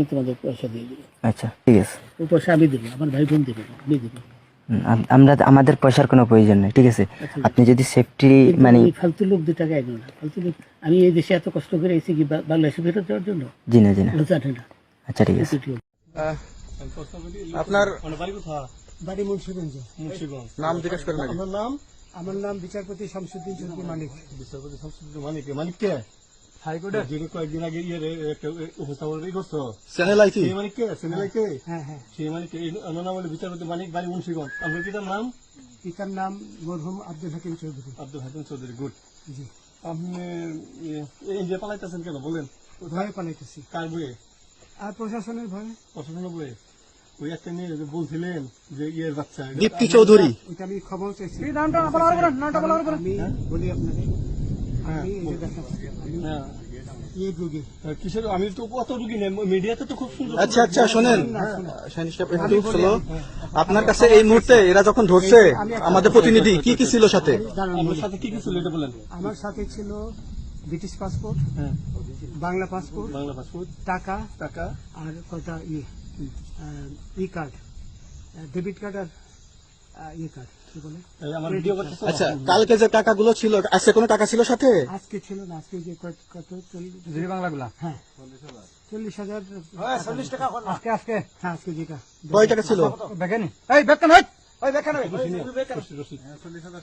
আমি তোমাদের পয়সা দিয়ে দেবো আচ্ছা ঠিক আছে। ও পয়সা আমি দেবো আমার ভাই বোন দেবে আমি দেবো। আমরা আমাদের পয়সার কোনো প্রয়োজন নেই ঠিক আছে? আপনি যদি সেফটি মানে ফালতু লোক দু টাকা এনো না ফালতু লোক আমি এই দেশে এত কষ্ট করে এসেছি কি বাংলাদেশে ফেরত যাওয়ার জন্য? জি না জি না। জানে না। আচ্ছা ঠিক আছে। আপনার বাড়ি মুন্সিগঞ্জ। নাম জিজ্ঞেস করেন আমার নাম আমার নাম বিচারপতি শামসুদ্দিন চৌধুরী মানিক। বিচারপতি শামসুদ্দিন মানিক। মানিক কে? হাইকোর্টের যিনি কয়েকদিন আগে ইয়ে একটা উপস্থাপন করছ হ্যাঁ হ্যাঁ কে নাম বিচারপতি মানিক বাড়ি মুন্সিগঞ্জ আপনার পিতার নাম পিতার নাম মরহুম আব্দুল হাকিম চৌধুরী আব্দুল হাকিম চৌধুরী গুড জি আপনি ইয়ে, এই ইন্ডিয়া পালাইতেছেন কেন বলেন ভয়ে পালাইতেছি কার বইয়ে আর প্রশাসনের ভয়ে প্রশাসনের বইয়ে ওই একটা নিয়ে বলছিলেন যে ইয়ের বাচ্চা দীপ্তি চৌধুরী ওইটা আমি খবর চাইছি নামটা আপনাকে আমি যে আমি হ্যাঁ। কিসের আমি তো কত রুগী নেই মিডিয়াতে তো খুব সুন্দর আচ্ছা আচ্ছা শোনেন। আপনার কাছে এই মুহূর্তে এরা যখন ধরছে আমাদের প্রতিনিধি কি কি ছিল সাথে? বলি। সাথে কি কি ছিল এটা বলেন। আমার সাথে ছিল ব্রিটিশ পাসপোর্ট হ্যাঁ। Bangla passport Bangla passport. টাকা টাকা। আর কটা ইয়ে ই কার্ড ডেবিট কার্ড আর আহ, ইয়ে কার্ড কি বলে? এই আমার ভিডিও করতেছে? আচ্ছা কালকে যে টাকাগুলো ছিল আজকে কোনো টাকা ছিল সাথে? আজকে ছিল না আজকে যে কত কত চল্লিশ বাংলাগুলা? হ্যাঁ। চল্লিশ হাজার। চল্লিশ টাকা আজকে আজকে। হ্যাঁ আজকে যেটা। কয় টাকা ছিল? চল্লিশ হাজার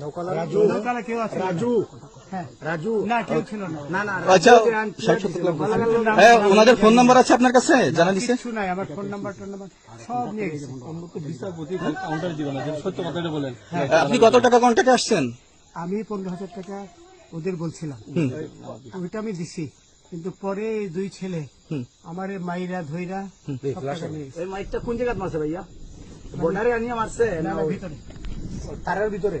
নৌকালা কেউ আছে? রাজু। হ্যাঁ। আচ্ছা। হ্যাঁ ওনাদের ফোন নাম্বার আছে আপনার কাছে? জানা দিছে। আমার ফোন নাম্বার নাম্বার সব নিয়ে গেছে বিচারপতি কাউন্টার দিবেন। না যদি সত্য কথাটা বলেন। আপনি কত টাকা কন্ট্যাক্টে আসছেন? আমি পনেরো হাজার টাকা ওদের বলছিলাম। ওইটা আমি দিছি কিন্তু পরে দুই ছেলে আমার মাইরা ধইরা। এই মাইকটা কোন জায়গায় মারছে ভাইয়া? বর্ডারে আনিয়ে মারছে না, ভিতরে। তারের ভিতরে?